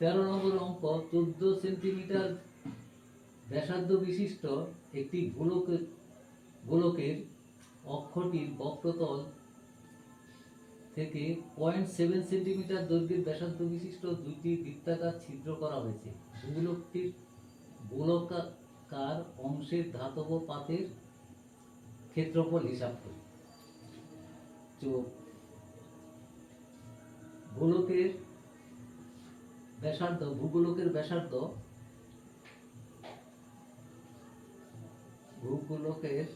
তেরো নম্বর অঙ্ক, চোদ্দ সেন্টিমিটার ব্যাসার্ধ বিশিষ্ট একটি গোলকের গোলকের অক্ষটির বক্রতল থেকে পয়েন্ট সেভেন সেন্টিমিটার দৈর্ঘ্যের ব্যাসার্ধ বিশিষ্ট দুইটি বৃত্তাকার ছিদ্র করা হয়েছে। গোলকটির গোলকাকার অংশের ধাতব পাতের ক্ষেত্রফল হিসাব করি। গোলকের ব্যাসার্ধ ভূগোলকের ব্যাসার্ধ ভূগোলকের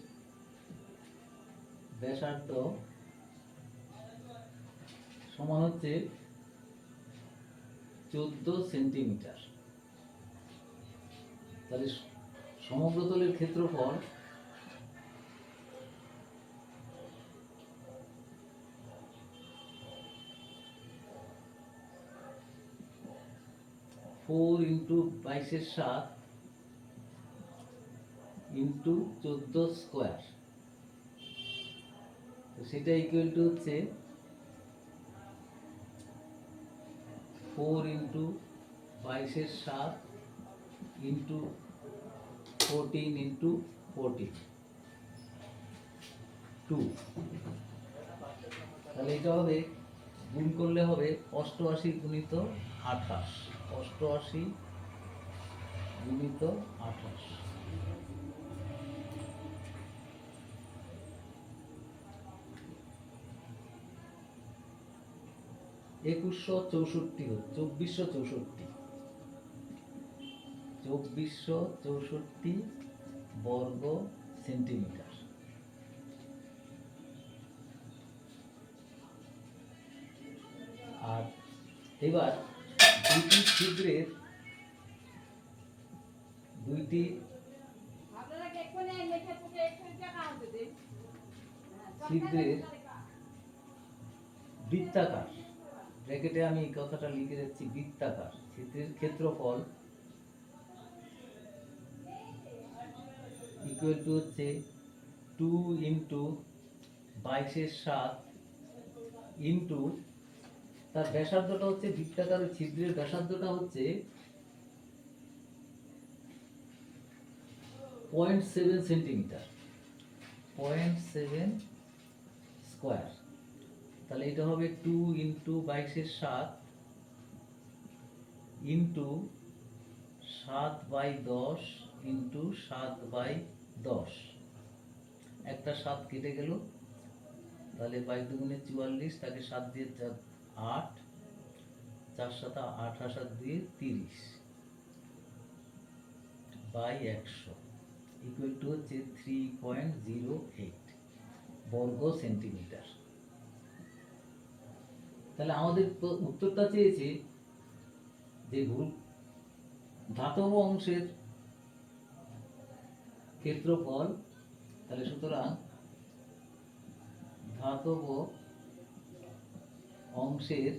ব্যাসার্ধ সমান হচ্ছে চোদ্দ সেন্টিমিটার। তাহলে সমগ্রতলের ক্ষেত্রফল ফোর ইন্টু বাইশের সাত ইন্টু চোদ্দ স্কোয়ার তো সেটা ইকুয়াল টু হচ্ছে ফোর ইন্টু বাইশের সাত into fourteen into fourteen two তাহলে এটা হবে, গুণ করলে হবে অষ্টআশি গুণিত আঠাশ। অষ্টআশি গুণিত আঠাশ। একুশশো চৌষট্টি চব্বিশশো চৌষট্টি। চব্বিশশো চৌষট্টি বর্গ সেন্টিমিটার। আর এবার দুইটি ছিদ্রের দুইটি ছিদ্রের বৃত্তাকার। ব্র্যাকেটে আমি এই কথাটা লিখে যাচ্ছি বৃত্তাকার। ছিদ্রের ক্ষেত্রফল ইকুয়াল টু হচ্ছে টু ইন্টু বাইশের সাত ইন্টু তার ব্যাসার্ধটা হচ্ছে বৃত্তাকার ছিদ্রের ব্যাসার্ধটা হচ্ছে point seven centimetre point seven square তাহলে এটা হবে টু ইন্টু বাইশের সাত ইন্টু সাত বাই দশ ইন্টু সাত বাই দশ। একটা সাত কেটে গেল, তাহলে বাই দুগুণে চুয়াল্লিশ, তাকে সাত দিয়ে আট, চার সাত আট আর দিয়ে তিরিশ। বাই একশো ইকুয়াল টু হচ্ছে থ্রি পয়েন্ট জিরো এইট বর্গ সেন্টিমিটার তাহলে আমাদের উত্তরটা চেয়েছে যে ভুল ধাতব অংশের ক্ষেত্রফল, তাহলে সুতরাং ধাতব অংশের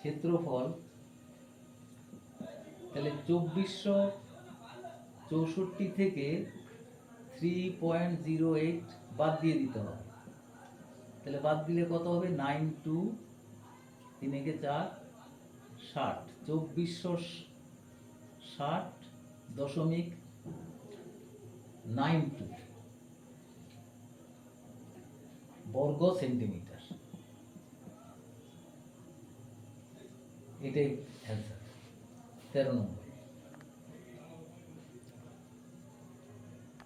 ক্ষেত্রফল তাহলে চব্বিশশো চৌষট্টি থেকে থ্রি পয়েন্ট জিরো এইট বাদ দিয়ে দিতে হবে। তাহলে বাদ দিলে কত হবে? নাইন টু তিন একে চার, ষাট। চব্বিশশো ষাট দশমিক নাইন টু বর্গ সেন্টিমিটার। এটাই অ্যান্সার তেরো নম্বর।